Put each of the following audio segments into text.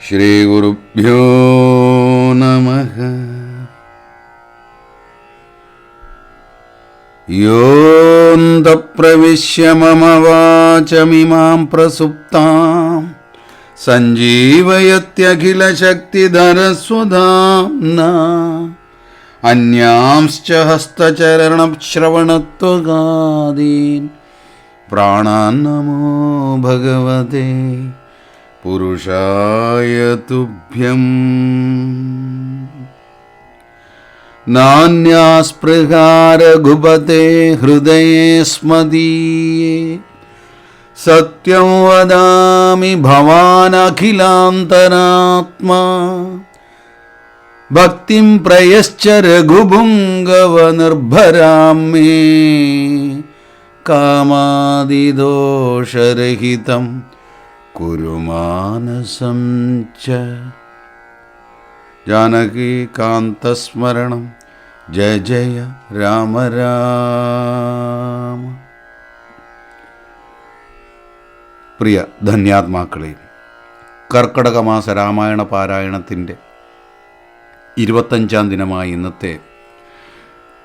ஸ்ரீகுருப்போ நம யோந்த பிரவிஷ்ய மம வாச்சமிமாம் பிரசுப்தாம் सञ्जीवयत्यखिलशक्तिधरस्वधाम्ना अन्यांश्च हस्तचरणश्रवणत्वगादीन् प्राणान्नमो भगवते पुरुषाय तुभ्यम्। नान्यास्पृहारघुपते हृदये स्मदीये सत्यं वदामि भवानखिलान्तरात्मा। भक्तिं प्रयश्च रघुभुङ्गव निर्भरामि കാമാദിദോഷരഹിതം കുരുമാനസം ച. ജാനകീകാന്തസ്മരണം ജയ ജയ രാമ രാമ. പ്രിയ ധന്യാത്മാക്കളെ കർക്കടക മാസ രാമായണ പാരായണത്തിന്റെ ഇരുപത്തഞ്ചാം ദിനമായ ഇന്നത്തെ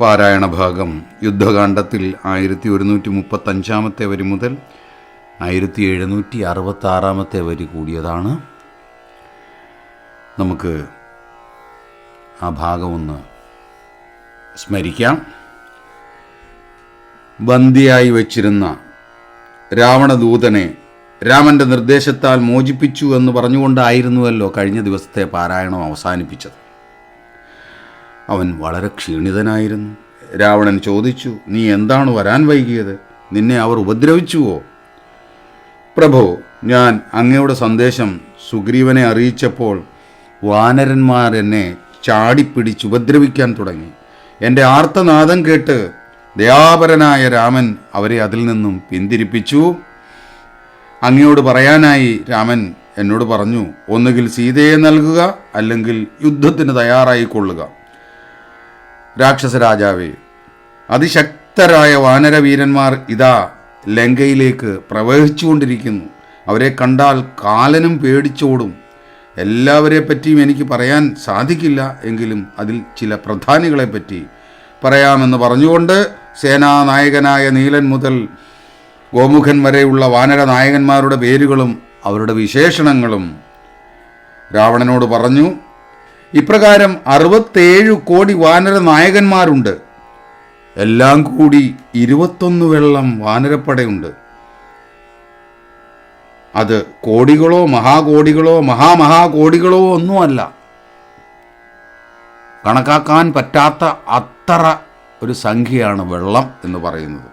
പാരായണ ഭാഗം യുദ്ധകാണ്ഡത്തിൽ ആയിരത്തി ഒരുന്നൂറ്റി മുപ്പത്തഞ്ചാമത്തെ വരി മുതൽ ആയിരത്തി എഴുന്നൂറ്റി അറുപത്താറാമത്തെ വരി കൂടിയതാണ്. നമുക്ക് ആ ഭാഗം ഒന്ന് സ്മരിക്കാം. ബന്ദിയായി വച്ചിരുന്ന രാവണദൂതനെ രാമന്റെ നിർദ്ദേശത്താൽ മോചിപ്പിച്ചു എന്ന് പറഞ്ഞുകൊണ്ടായിരുന്നുവല്ലോ കഴിഞ്ഞ ദിവസത്തെ പാരായണം അവസാനിപ്പിച്ചത്. അവൻ വളരെ ക്ഷീണിതനായിരുന്നു. രാവണൻ ചോദിച്ചു നീ എന്താണ് വരാൻ വൈകിയത്? നിന്നെ അവർ ഉപദ്രവിച്ചുവോ? പ്രഭോ ഞാൻ അങ്ങയുടെ സന്ദേശം സുഗ്രീവനെ അറിയിച്ചപ്പോൾ വാനരന്മാരെന്നെ ചാടിപ്പിടിച്ച് ഉപദ്രവിക്കാൻ തുടങ്ങി. എന്റെ ആർത്തനാദം കേട്ട് ദയാപരനായ രാമൻ അവരെ അതിൽ നിന്നും പിന്തിരിപ്പിച്ചു. അങ്ങയോട് പറയാനായി രാമൻ എന്നോട് പറഞ്ഞു ഒന്നുകിൽ സീതയെ നൽകുക അല്ലെങ്കിൽ യുദ്ധത്തിന് തയ്യാറായിക്കൊള്ളുക. രാക്ഷസ രാജാവേ അതിശക്തരായ വാനരവീരന്മാർ ഇതാ ലങ്കയിലേക്ക് പ്രവഹിച്ചുകൊണ്ടിരിക്കുന്നു. അവരെ കണ്ടാൽ കാലനും പേടിച്ചോടും. എല്ലാവരെ പറ്റിയും എനിക്ക് പറയാൻ സാധിക്കില്ല എങ്കിലും അതിൽ ചില പ്രധാനികളെ പറ്റി പറയാമെന്ന് പറഞ്ഞുകൊണ്ട് സേനാനായകനായ നീലൻ മുതൽ ഗോമുഖൻ വരെയുള്ള വാനര നായകന്മാരുടെ പേരുകളും അവരുടെ വിശേഷണങ്ങളും രാവണനോട് പറഞ്ഞു. ഇപ്രകാരം അറുപത്തേഴ് കോടി വാനര നായകന്മാരുണ്ട്. എല്ലാം കൂടി ഇരുപത്തൊന്ന് വെള്ളം വാനരപ്പടയുണ്ട്. അത് കോടികളോ മഹാകോടികളോ മഹാമഹാകോടികളോ ഒന്നുമല്ല. കണക്കാക്കാൻ പറ്റാത്ത അത്ര ഒരു സംഖ്യയാണ് വെള്ളം എന്ന് പറയുന്നത്.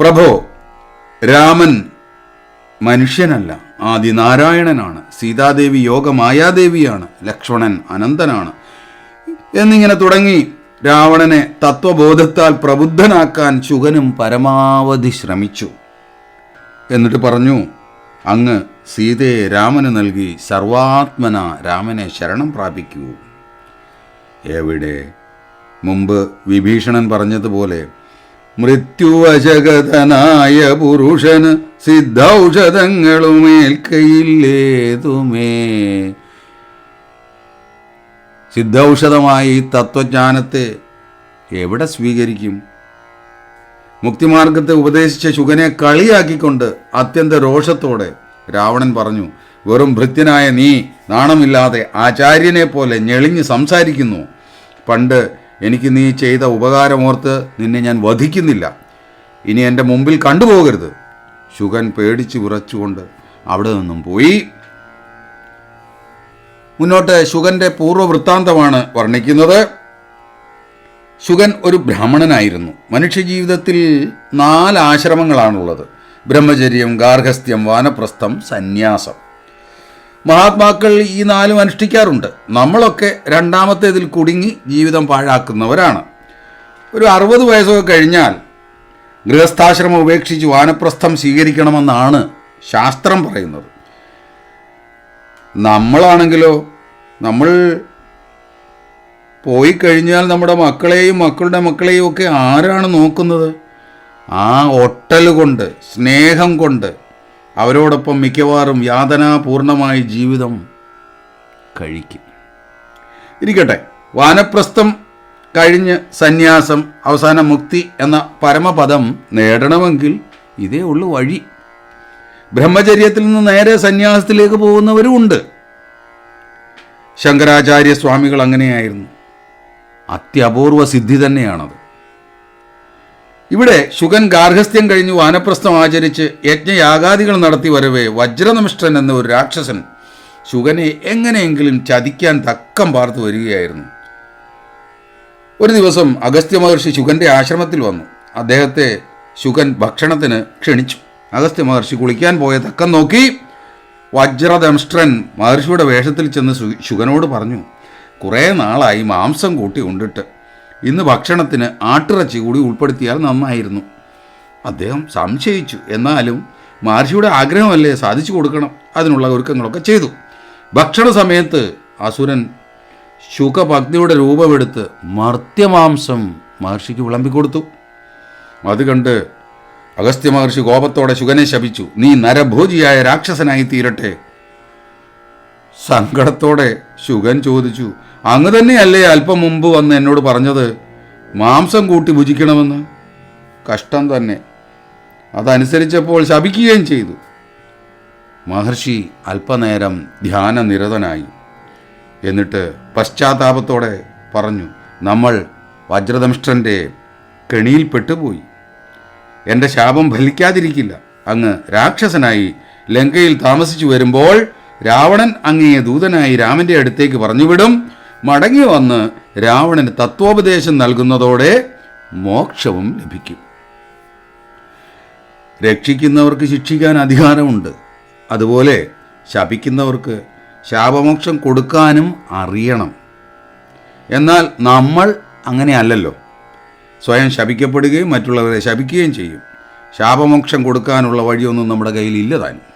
പ്രഭോ രാമൻ മനുഷ്യനല്ല ആദിനാരായണനാണ്. സീതാദേവി യോഗ മായാദേവിയാണ് ലക്ഷ്മണൻ അനന്തനാണ്. എന്നിങ്ങനെ തുടങ്ങി രാവണനെ തത്വബോധത്താൽ പ്രബുദ്ധനാക്കാൻ ശുഗനും പരമാവധി ശ്രമിച്ചു. എന്നിട്ട് പറഞ്ഞു അങ്ങ് സീതയെ രാമന് നൽകി സർവാത്മന രാമനെ ശരണം പ്രാപിക്കൂ. എവിടെ? മുമ്പ് വിഭീഷണൻ പറഞ്ഞതുപോലെ മൃത്യുവശകതനായ പുരുഷന് സിദ്ധൌഷധങ്ങളുമേൽക്കയില്ലേതുമേ? സിദ്ധൌഷധമായി ഈ തത്വജ്ഞാനത്തെ എവിടെ സ്വീകരിക്കും? മുക്തിമാർഗത്തെ ഉപദേശിച്ച ശുഗനെ കളിയാക്കിക്കൊണ്ട് അത്യന്ത രോഷത്തോടെ രാവണൻ പറഞ്ഞു വെറും ഭൃത്യനായ നീ നാണമില്ലാതെ ആചാര്യനെ പോലെ ഞെളിഞ്ഞ് സംസാരിക്കുന്നു. പണ്ട് എനിക്ക് നീ ചെയ്ത ഉപകാരമോർത്ത് നിന്നെ ഞാൻ വധിക്കുന്നില്ല. ഇനി എന്റെ മുമ്പിൽ കണ്ടുപോകരുത്. ശുഗൻ പേടിച്ച് വിറച്ചുകൊണ്ട് അവിടെ നിന്നും പോയി. മുന്നോട്ട് ശുഗന്റെ പൂർവവൃത്താന്തമാണ് വർണിക്കുന്നത്. ശുഗൻ ഒരു ബ്രാഹ്മണനായിരുന്നു. മനുഷ്യജീവിതത്തിൽ നാല് ആശ്രമങ്ങളാണുള്ളത്. ബ്രഹ്മചര്യം ഗാർഹസ്ഥ്യം വാനപ്രസ്ഥം സന്യാസം. മഹാത്മാക്കൾ ഈ നാലും അനുഷ്ഠിക്കാറുണ്ട്. നമ്മളൊക്കെ രണ്ടാമത്തേതിൽ കുടുങ്ങി ജീവിതം പാഴാക്കുന്നവരാണ്. ഒരു അറുപത് വയസ്സൊക്കെ കഴിഞ്ഞാൽ ഗൃഹസ്ഥാശ്രമം ഉപേക്ഷിച്ച് വാനപ്രസ്ഥം സ്വീകരിക്കണമെന്നാണ് ശാസ്ത്രം പറയുന്നത്. നമ്മളാണെങ്കിലോ നമ്മൾ പോയി കഴിഞ്ഞാൽ നമ്മുടെ മക്കളെയും മക്കളുടെ മക്കളെയും ഒക്കെ ആരാണ് നോക്കുന്നത്? ആ ഒട്ടൽ കൊണ്ട് സ്നേഹം കൊണ്ട് അവരോടൊപ്പം മിക്കവാറും യാതനാപൂർണമായ ജീവിതം കഴിക്കും. ഇരിക്കട്ടെ. വാനപ്രസ്ഥം കഴിഞ്ഞ് സന്യാസം അവസാന മുക്തി എന്ന പരമപദം നേടണമെങ്കിൽ ഇതേ ഉള്ളു വഴി. ബ്രഹ്മചര്യത്തിൽ നിന്ന് നേരെ സന്യാസത്തിലേക്ക് പോകുന്നവരും ഉണ്ട്. ശങ്കരാചാര്യ സ്വാമികൾ അങ്ങനെയായിരുന്നു. അത്യപൂർവ സിദ്ധി തന്നെയാണത്. ഇവിടെ ശുഗൻ ഗാർഹസ്ഥ്യം കഴിഞ്ഞ് വാനപ്രസ്ഥം ആചരിച്ച് യജ്ഞയാഗാദികൾ നടത്തി വരവേ വജ്രനമിഷ്ടൻ എന്ന ഒരു രാക്ഷസൻ. ശുഗനെ എങ്ങനെയെങ്കിലും ചതിക്കാൻ തക്കം പാർത്തു വരികയായിരുന്നു. ഒരു ദിവസം അഗസ്ത്യ മഹർഷി ശുഗന്റെ ആശ്രമത്തിൽ വന്നു. അദ്ദേഹത്തെ ശുഗൻ ഭക്ഷണത്തിന് ക്ഷണിച്ചു. അഗസ്ത്യ മഹർഷി കുളിക്കാൻ പോയ തക്കം നോക്കി വജ്രദംഷ്ട്രൻ മഹർഷിയുടെ വേഷത്തിൽ ചെന്ന് ശുഗനോട് പറഞ്ഞു കുറേ നാളായി മാംസം കൂട്ടി ഉണ്ടിട്ട് ഇന്ന് ഭക്ഷണത്തിന് ആട്ടിറച്ചി കൂടി ഉൾപ്പെടുത്തിയാൽ നന്നായിരുന്നു. അദ്ദേഹം സംശയിച്ചു. എന്നാലും മഹർഷിയുടെ ആഗ്രഹമല്ലേ സാധിച്ചു കൊടുക്കണം? അതിനുള്ള ഒരുക്കങ്ങളൊക്കെ ചെയ്തു. ഭക്ഷണ സമയത്ത് അസുരൻ ശുഖഭക്തിയുടെ രൂപമെടുത്ത് മർത്യമാംസം മഹർഷിക്ക് വിളമ്പിക്കൊടുത്തു. അത് കണ്ട് അഗസ്ത്യ മഹർഷി കോപത്തോടെ ശുഖനെ ശപിച്ചു. നീ നരഭോജിയായ രാക്ഷസനായി തീരട്ടെ സങ്കടത്തോടെ ശുഖൻ ചോദിച്ചു അങ്ങ് തന്നെയല്ലേ അല്പം മുമ്പ് വന്ന് എന്നോട് പറഞ്ഞത്? മാംസം കൂട്ടി ഭുജിക്കണമെന്ന്. കഷ്ടം തന്നെ. അതനുസരിച്ചപ്പോൾ ശപിക്കുകയും ചെയ്തു. മഹർഷി അല്പനേരം ധ്യാനനിരതനായി. എന്നിട്ട് പശ്ചാത്താപത്തോടെ പറഞ്ഞു നമ്മൾ വജ്രദംഷ്ടന്റെ കെണിയിൽപ്പെട്ടുപോയി. എന്റെ ശാപം ഫലിക്കാതിരിക്കില്ല. അങ്ങ് രാക്ഷസനായി ലങ്കയിൽ താമസിച്ചു വരുമ്പോൾ രാവണൻ അങ്ങയെ ദൂതനായി രാമന്റെ അടുത്തേക്ക് പറഞ്ഞുവിടും മടങ്ങി വന്ന് രാവണന് തത്വോപദേശം നൽകുന്നതോടെ മോക്ഷവും ലഭിക്കും. രക്ഷിക്കുന്നവർക്ക് ശിക്ഷിക്കാൻ അധികാരമുണ്ട്. അതുപോലെ ശപിക്കുന്നവർക്ക് ശാപമോക്ഷം കൊടുക്കാനും അറിയണം. എന്നാൽ നമ്മൾ അങ്ങനെയല്ലല്ലോ. സ്വയം ശപിക്കപ്പെടുകയും മറ്റുള്ളവരെ ശപിക്കുകയും ചെയ്യും. ശാപമോക്ഷം കൊടുക്കാനുള്ള വഴിയൊന്നും നമ്മുടെ കയ്യിൽ ഇല്ലതാനും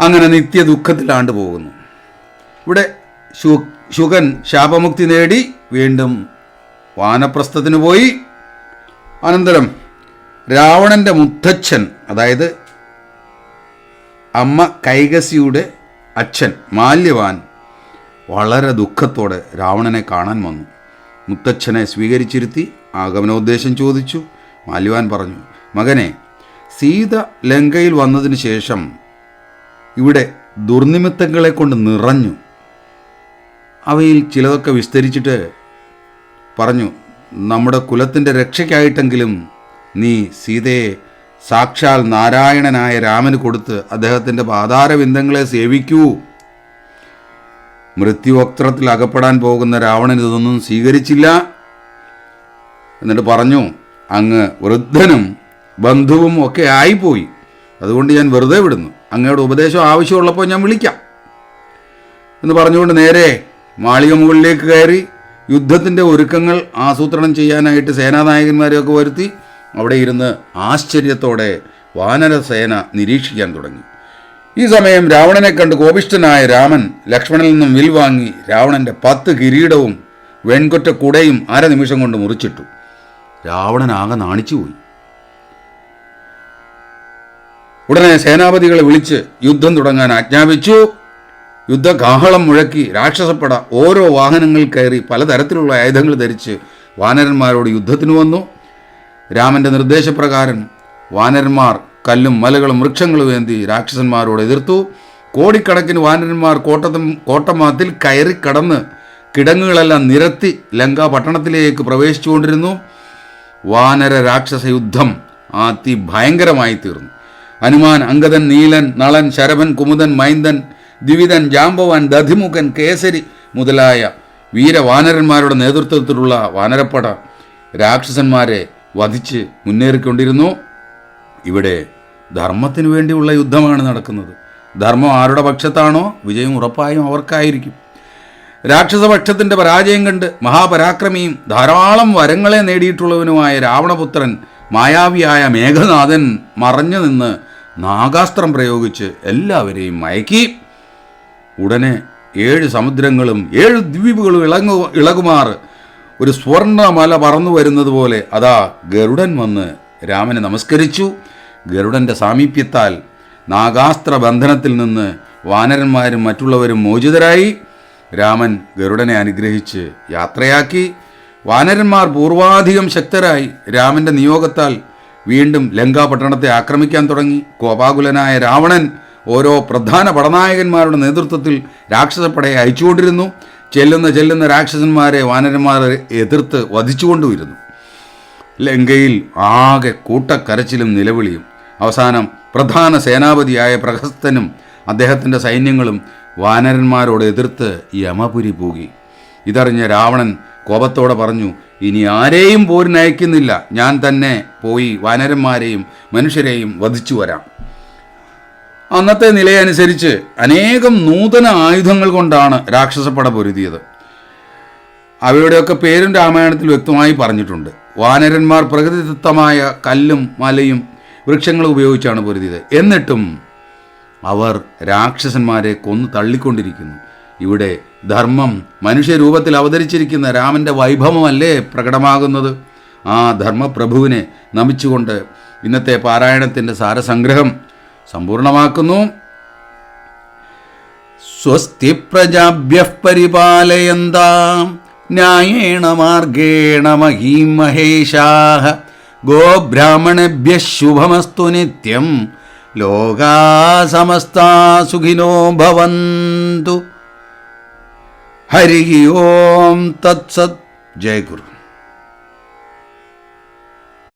അങ്ങനെ നിത്യ ദുഃഖത്തിലാണ്ട് പോകുന്നു. ഇവിടെ ശു ശുഗൻ ശാപമുക്തി നേടി വീണ്ടും വാനപ്രസ്ഥത്തിന് പോയി. അനന്തരം രാവണന്റെ മുത്തച്ഛൻ അതായത് അമ്മ കൈകസിയുടെ അച്ഛൻ മാല്യവാൻ വളരെ ദുഃഖത്തോടെ രാവണനെ കാണാൻ വന്നു. മുത്തച്ഛനെ സ്വീകരിച്ചിരുത്തി ആഗമനോദ്ദേശം ചോദിച്ചു. മാല്യവാൻ പറഞ്ഞു മകനെ സീത ലങ്കയിൽ വന്നതിന് ശേഷം ഇവിടെ ദുർനിമിത്തങ്ങളെ കൊണ്ട് നിറഞ്ഞു. അവയിൽ ചിലതൊക്കെ വിസ്തരിച്ചിട്ട് പറഞ്ഞു നമ്മുടെ കുലത്തിന്റെ രക്ഷയ്ക്കായിട്ടെങ്കിലും നീ സീതയെ സാക്ഷാൽ നാരായണനായ രാമന് കൊടുത്ത് അദ്ദേഹത്തിന്റെ പാതാരവിന്ദങ്ങളെ സേവിക്കൂ. മൃത്യുവക്ത്രത്തിൽ അകപ്പെടാൻ പോകുന്ന രാവണൻ ഇതൊന്നും സ്വീകരിച്ചില്ല. എന്നിട്ട് പറഞ്ഞു അങ്ങ് വൃദ്ധനും ബന്ധുവും ഒക്കെ ആയിപ്പോയി. അതുകൊണ്ട് ഞാൻ വെറുതെ വിടുന്നു. അങ്ങയുടെ ഉപദേശം ആവശ്യമുള്ളപ്പോൾ ഞാൻ വിളിക്കാം. എന്ന് പറഞ്ഞുകൊണ്ട് നേരെ മാളിക മുകളിലേക്ക് കയറി യുദ്ധത്തിന്റെ ഒരുക്കങ്ങൾ ആസൂത്രണം ചെയ്യാനായിട്ട് സേനാനായകന്മാരെയൊക്കെ വരുത്തി അവിടെ ഇരുന്ന് ആശ്ചര്യത്തോടെ വാനരസേന നിരീക്ഷിക്കാൻ തുടങ്ങി. ഈ സമയം രാവണനെ കണ്ട് കോപിഷ്ഠനായ രാമൻ ലക്ഷ്മണനിൽ നിന്നും വിൽ വാങ്ങി രാവണന്റെ പത്ത് കിരീടവും വെൺകൊറ്റ കുടയും അര നിമിഷം കൊണ്ട് മുറിച്ചിട്ടു. രാവണനാകെ നാണിച്ചുപോയി ഉടനെ സേനാപതികളെ വിളിച്ച് യുദ്ധം തുടങ്ങാൻ ആജ്ഞാപിച്ചു. യുദ്ധകാഹളം മുഴക്കി രാക്ഷസപ്പട ഓരോ വാഹനങ്ങൾ കയറി പലതരത്തിലുള്ള ആയുധങ്ങൾ ധരിച്ച് വാനരന്മാരോട് യുദ്ധത്തിന് വന്നു. രാമന്റെ നിർദ്ദേശപ്രകാരം വാനരന്മാർ കല്ലും മലകളും വൃക്ഷങ്ങളും ഏന്തി രാക്ഷസന്മാരോട് എതിർത്തു. കോടിക്കണക്കിന് വാനരന്മാർ കോട്ടത്തും കോട്ടമാത്തിൽ കയറി കടന്ന് കിടങ്ങുകളെല്ലാം നിരത്തി ലങ്ക പട്ടണത്തിലേക്ക് പ്രവേശിച്ചുകൊണ്ടിരുന്നു. വാനര രാക്ഷസ യുദ്ധം അതിഭയങ്കരമായി തീർന്നു. ഹനുമാൻ അങ്കദൻ നീലൻ നളൻ ശരഭൻ കുമുദൻ മൈന്ദൻ ദ്വിവിധൻ ജാമ്പവാൻ ദധിമുഖൻ കേസരി മുതലായ വീരവാനരന്മാരുടെ നേതൃത്വത്തിലുള്ള വാനരപ്പട രാക്ഷസന്മാരെ വധിച്ച് മുന്നേറിക്കൊണ്ടിരുന്നു. ഇവിടെ ധർമ്മത്തിനു വേണ്ടിയുള്ള യുദ്ധമാണ് നടക്കുന്നത്. ധർമ്മം ആരുടെ പക്ഷത്താണോ? വിജയം ഉറപ്പായും അവർക്കായിരിക്കും. രാക്ഷസപക്ഷത്തിന്റെ പരാജയം കണ്ട് മഹാപരാക്രമിയും ധാരാളം വരങ്ങളെ നേടിയിട്ടുള്ളവനുമായ രാവണപുത്രൻ മായാവിയായ മേഘനാഥൻ മറഞ്ഞു നിന്ന് നാഗാസ്ത്രം പ്രയോഗിച്ച് എല്ലാവരെയും മയക്കി. ഉടനെ ഏഴ് സമുദ്രങ്ങളും ഏഴ് ദ്വീപുകളും ഇളങ്ങു ഇളകുമാർ ഒരു സ്വർണമല പറന്നു വരുന്നത് പോലെ അതാ ഗരുഡൻ വന്ന് രാമനെ നമസ്കരിച്ചു. ഗരുഡന്റെ സാമീപ്യത്താൽ നാഗാസ്ത്ര ബന്ധനത്തിൽ നിന്ന് വാനരന്മാരും മറ്റുള്ളവരും മോചിതരായി. രാമൻ ഗരുഡനെ അനുഗ്രഹിച്ച് യാത്രയാക്കി. വാനരന്മാർ പൂർവാധികം ശക്തരായി. രാമന്റെ നിയോഗത്താൽ വീണ്ടും ലങ്കാപട്ടണത്തെ ആക്രമിക്കാൻ തുടങ്ങി. കോപാകുലനായ രാവണൻ ഓരോ പ്രധാന പടനായകന്മാരുടെ നേതൃത്വത്തിൽ രാക്ഷസപ്പടയെ അയച്ചുകൊണ്ടിരുന്നു. ചെല്ലുന്ന ചെല്ലുന്ന രാക്ഷസന്മാരെ വാനരന്മാരെ എതിർത്ത് വധിച്ചുകൊണ്ടുവരുന്നു. ലങ്കയിൽ ആകെ കൂട്ടക്കരച്ചിലും നിലവിളിയും അവസാനം പ്രധാന സേനാപതിയായ പ്രഹസ്തനും അദ്ദേഹത്തിന്റെ സൈന്യങ്ങളും വാനരന്മാരോട് എതിർത്ത് യമപുരി പോകി. ഇതറിഞ്ഞ രാവണൻ കോപത്തോടെ പറഞ്ഞു ഇനി ആരെയും പോരിനയക്കുന്നില്ല. ഞാൻ തന്നെ പോയി വാനരന്മാരെയും മനുഷ്യരെയും വധിച്ചു വരാം അന്നത്തെ നിലയനുസരിച്ച് അനേകം നൂതന ആയുധങ്ങൾ കൊണ്ടാണ് രാക്ഷസപ്പട പൊരുതിയത്. അവയുടെയൊക്കെ പേരും രാമായണത്തിൽ വ്യക്തമായി പറഞ്ഞിട്ടുണ്ട്. വാനരന്മാർ പ്രകൃതിദത്തമായ കല്ലും മലയും വൃക്ഷങ്ങളും ഉപയോഗിച്ചാണ് പൊരുതിയത്. എന്നിട്ടും അവർ രാക്ഷസന്മാരെ കൊന്നു തള്ളിക്കൊണ്ടിരിക്കുന്നു. ഇവിടെ ധർമ്മം മനുഷ്യരൂപത്തിൽ അവതരിച്ചിരിക്കുന്ന രാമന്റെ വൈഭവമല്ലേ പ്രകടമാകുന്നത്? ആ ധർമ്മപ്രഭുവിനെ നമിച്ചുകൊണ്ട് ഇന്നത്തെ പാരായണത്തിന്റെ സാരസംഗ്രഹം സമ്പൂർണമാക്കുന്നു. സ്വസ്തി പ്രജാഭ്യ പരിപാലയന്താം. ന്യായേണ മാർഗേണ മഹീം മഹേശാ ഗോബ്രാഹ്മണഭ്യ ശുഭമസ്തു നിത്യം. ലോകാ സമസ്താ സുഖിനോ ഭവന്തു. ഹരി ഓം തത്സത്. ജയ ഗുരു.